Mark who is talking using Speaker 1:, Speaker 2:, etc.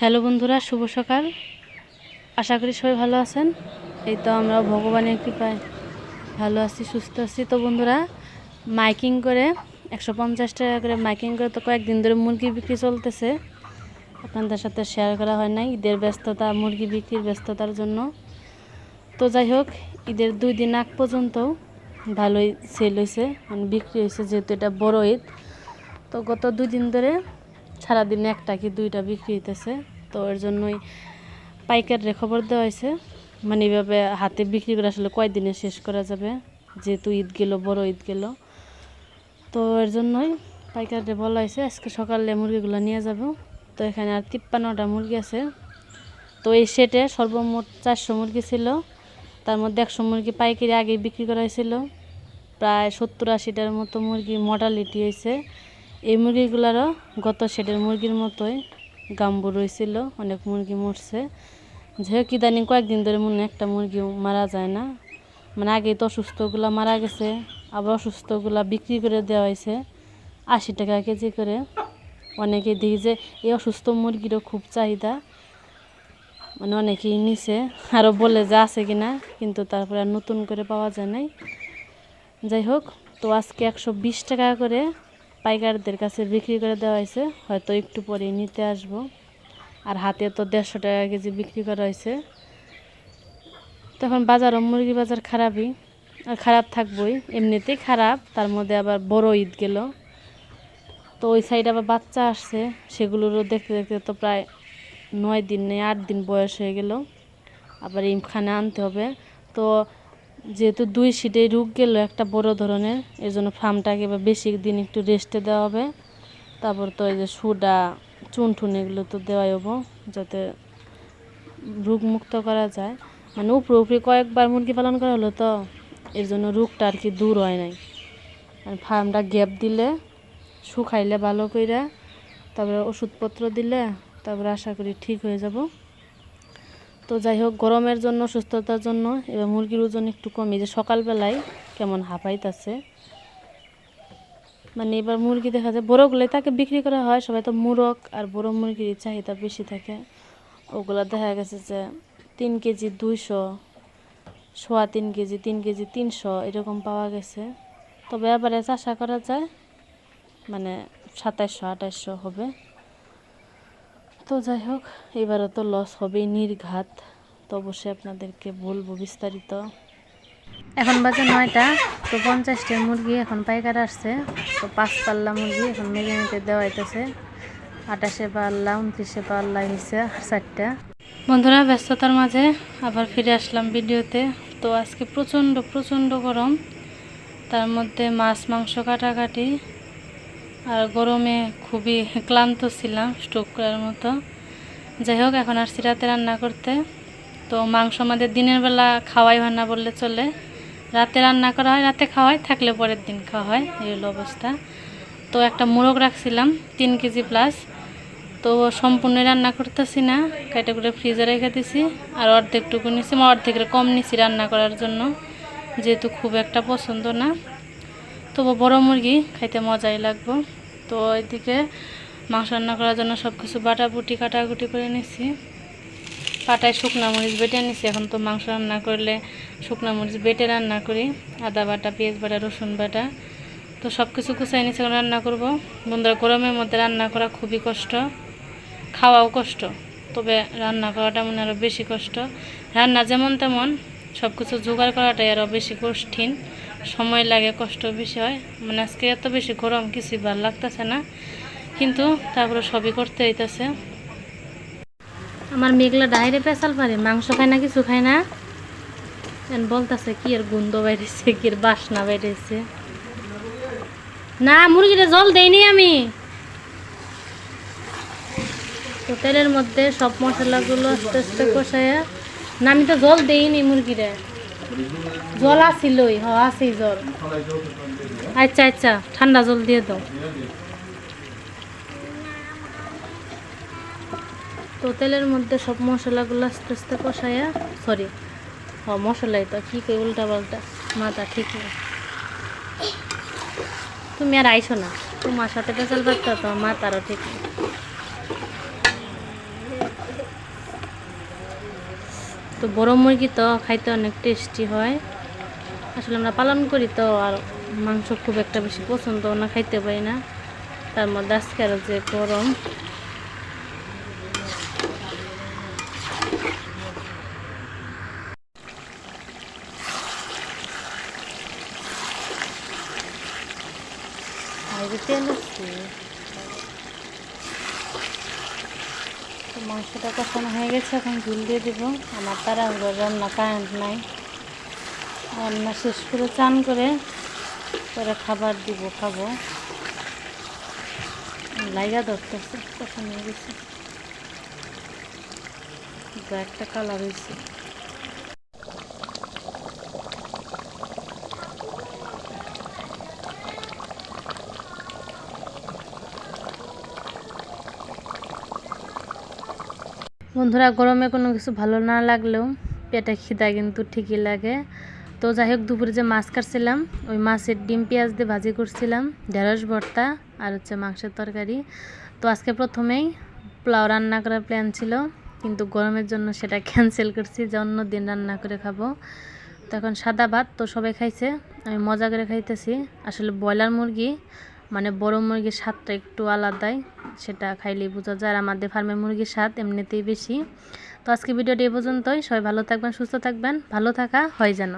Speaker 1: Hello বন্ধুরা, শুভ সকাল। আশা করি সবাই ভালো আছেন। এই তো আমরা ভগবানের কৃপায় ভালো আছি, সুস্থ আছি। তো বন্ধুরা, মাইকিং করে, একশো পঞ্চাশ টাকা করে মাইকিং করে তো কয়েকদিন ধরে মুরগি বিক্রি চলতেছে। আপনাদের সাথে শেয়ার করা হয় নাই। ঈদের ব্যস্ততা, মুরগি বিক্রির ব্যস্ততার জন্য। তো যাই হোক, ঈদের দুই দিন আগ পর্যন্ত ভালোই সেল হয়েছে মানে বিক্রি হয়েছে যেহেতু এটা বড় ঈদ। তো গত দুই দিন ধরে সারাদিনে একটা কি দুইটা বিক্রি হইতেছে। তো এর জন্যই পাইকাররে খবর দেওয়া হয়েছে মানে এইভাবে হাতে বিক্রি করে আসলে কয়দিনে শেষ করা যাবে? যেহেতু ঈদ গেল, বড় ঈদ গেল। তো এর জন্যই পাইকাররে বলা হয়েছে আজকে সকালে মুরগিগুলো নিয়ে যাব। তো এখানে আর তিপ্পান্নটা মুরগি আছে। তো এই সেটে সর্বমোট চারশো মুরগি ছিল। তার মধ্যে একশো মুরগি পাইকারি আগে বিক্রি করা হয়েছিল প্রায় সত্তর আশিটার মতো মুরগি মর্টালিটি হয়েছে এই মুরগিগুলারও গত শেডের মুরগির মতোই গাম্বু রয়েছিল অনেক মুরগি মরছে। যেহেতু ইদানিং কয়েকদিন ধরে মনে একটা মুরগি মারা যায় না। মানে আগে তো অসুস্থগুলো মারা গেছে, আবার অসুস্থগুলা বিক্রি করে দেওয়া হয়েছে, আশি টাকা কেজি করে। অনেকে দেখি যে এই অসুস্থ মুরগিরও খুব চাহিদা। মানে অনেকেই নিছে, আরও বলে যে আছে কি না কিন্তু তারপরে আর নতুন করে পাওয়া যায় নাই। যাই হোক তো আজকে একশো বিশ টাকা করে পাইকারদের কাছে বিক্রি করে দেওয়া হয়েছে। হয়তো একটু পরে নিতে আসব। আর হাতে তো দেড়শো টাকা কেজি বিক্রি করা হয়েছে। তখন বাজারও মুরগি বাজার খারাপই। আর খারাপ থাকবই। এমনিতেই খারাপ, তার মধ্যে আবার বড় ঈদ গেল। তো ওই সাইডে আবার বাচ্চা আসছে। সেগুলোরও দেখতে দেখতে তো প্রায় নয় দিন নেই, আট দিন বয়স হয়ে গেল। আবার এইখানে আনতে হবে। তো যেহেতু দুই সিটে রুগ গেল, একটা বড় ধরনের এই জন্য ফার্মটাকে এবার বেশি দিন একটু রেস্টে দেওয়া হবে। তারপর তো এই যে সুডা চুন টুন এগুলো তো দেওয়াই হব, যাতে রোগ মুক্ত করা যায়। মানে উপরে উপরে কয়েকবার মুরগি পালন করা হলো তো, এর জন্য রোগটা আর কি দূর হয় নাই। আর ফার্মটা গ্যাপ দিলে, শুকাইলে ভালো কইরা, তারপরে ওষুধপত্র দিলে, তারপরে আশা করি ঠিক হয়ে যাব। তো যাই হোক, গরমের জন্য, সুস্থতার জন্য এবার মুরগির ওজন একটু কমে। যে সকালবেলায় কেমন হাঁপাইতেছে। মানে এবার মুরগি দেখা যায় বড়োগুলোই তাকে বিক্রি করা হয়, সবাই তো মুরগ আর বড় মুরগির চাহিদা বেশি থাকে। ওগুলো দেখা গেছে যে তিন কেজি দুইশো, সোয়া তিন কেজি তিন কেজি তিনশো এরকম পাওয়া গেছে। তবে এবারে আশা করা যায় মানে সাতাইশশো আঠাইশশো হবে। তো যাই হোক, এবারও তো লস হবেই নির্ঘাত। তো অবশ্যই আপনাদেরকে বলব বিস্তারিত। এখন বাজে নয়টা, তো পঞ্চাশটা মুরগি এখন পাইকার আসছে। তো পাঁচ পাল্লা মুরগি এখন মেরে নিতে দেওয়া হইতেছে আঠাশে পাল্লা, উনত্রিশে পাল্লা হয়েছে চারটা। বন্ধুরা, ব্যস্ততার মাঝে আবার ফিরে আসলাম ভিডিওতে। তো আজকে প্রচণ্ড প্রচণ্ড গরম। তার মধ্যে মাছ, মাংস কাটাকাটি। আর গরমে খুবই ক্লান্ত ছিলাম স্টোক করার মতো। যাই হোক, এখন আসছি রাতে রান্না করতে। তো মাংস আমাদের দিনের বেলা খাওয়াই হয় না বললে চলে। রাতে রান্না করা হয়, রাতে খাওয়াই থাকলে পরের দিন খাওয়া হয়, এই হলো অবস্থা। তো একটা মোরগ রাখছিলাম, তিন কেজি প্লাস তো সম্পূর্ণ রান্না করতেছি না, কেটে করে ফ্রিজে রেখে দিছি, আর অর্ধেকটুকু নিছি আমার অর্ধেকের কম নিছি রান্না করার জন্য। যেহেতু খুব একটা পছন্দ না। তবু বড় মুরগি খাইতে মজাই লাগবো। তো এদিকে মাংস রান্না করার জন্য সব কিছু বাটাবুটি, কাটাকুটি করে নিছি। পাটায় শুকনো মরিচ বেটে নিছি। এখন তো মাংস রান্না করলে শুকনো মরিচ বেটে রান্না করি। আদা বাটা, পেঁয়াজ বাটা, রসুন বাটা। তো সব কিছু কুচাই নিচে রান্না করব। বন্ধুরা, গরমের মধ্যে রান্না করা খুবই কষ্ট, খাওয়াও কষ্ট। তবে রান্না করাটা মনে আরও বেশি কষ্ট। রান্না যেমন তেমন সব কিছু জোগাড় করাটাই আরও বেশি কঠিন। সময় লাগে, কষ্ট বেশি হয়। মানে আজকে এত বেশি গরম কিছুই ভালো লাগতেছে না, কিন্তু তারপরে সবই করতে হইতেছে। আমার মেঘলা ডাইরে পেঁচাল পারে, মাংস খায় না, কিছু খায় না। বলতেছে, কি এর গন্ধ বাইরেছে কি এর বাসনা বাইরেছে না, মুরগিটা জল দেইনি আমি। তো তেলের মধ্যে সব মশলাগুলো আস্তে আস্তে কষাইয়া না, আমি তো জল দেইনি মুরগিরে জল আসিলই হ জল। আচ্ছা আচ্ছা ঠান্ডা জল দিয়ে দাও। তেলের মধ্যে সব মশলাগুলো আস্তে আস্তে কষাইয়া সরি হ, মশলাই তো কী কই উল্টা পাল্টা মাথা ঠিক তুমি আর আইসো না, তোমার সাথে পেঁচাল পারতো তো মাথারও ঠিক তো বড় মুরগি তো খাইতে অনেক টেস্টি হয়। আসলে আমরা পালন করি তো, আর মাংস খুব একটা বেশি পছন্দ না, খাইতে পারি না। তার মধ্যে আজকে আরও যে গরম। তেল আছে। মাংসটা কষানো হয়ে গেছে, এখন ঝুল দিয়ে দেবো। আমার তারা রান্না কারেন্ট নাই। রান্না শেষ করে চান করে, পরে খাবার দিব, খাব। লাইগা ধরতেছে, কষানো হয়ে গেছে। একটা কালার হয়েছে। বন্ধুরা, গরমে কোনো কিছু ভালো না লাগলেও পেটে খিদা কিন্তু ঠিকই লাগে। তো যাই হোক দুপুরে যে মাছ কাটছিলাম, ওই মাছের ডিম পেঁয়াজ দিয়ে ভাজি করছিলাম, ঢেঁড়স ভর্তা আর হচ্ছে মাংসের তরকারি। তো আজকে প্রথমেই পোলাও রান্না করার প্ল্যান ছিল, কিন্তু গরমের জন্য সেটা ক্যান্সেল করছি যে অন্য দিন রান্না করে খাব। তো এখন সাদা ভাত, তো সবাই খাইছে, আমি মজা করে খাইতেছি। আসলে ব্রয়লার মুরগি মানে বড় মুরগির স্বাদটা একটু আলাদাই। সেটা খাইলে বোঝা যায়। আর আমাদের ফার্মের মুরগির স্বাদ এমনিতেই বেশি। তো আজকে ভিডিওটি এ পর্যন্তই। সবাই ভালো থাকবেন, সুস্থ থাকবেন। ভালো থাকা হয় যেন।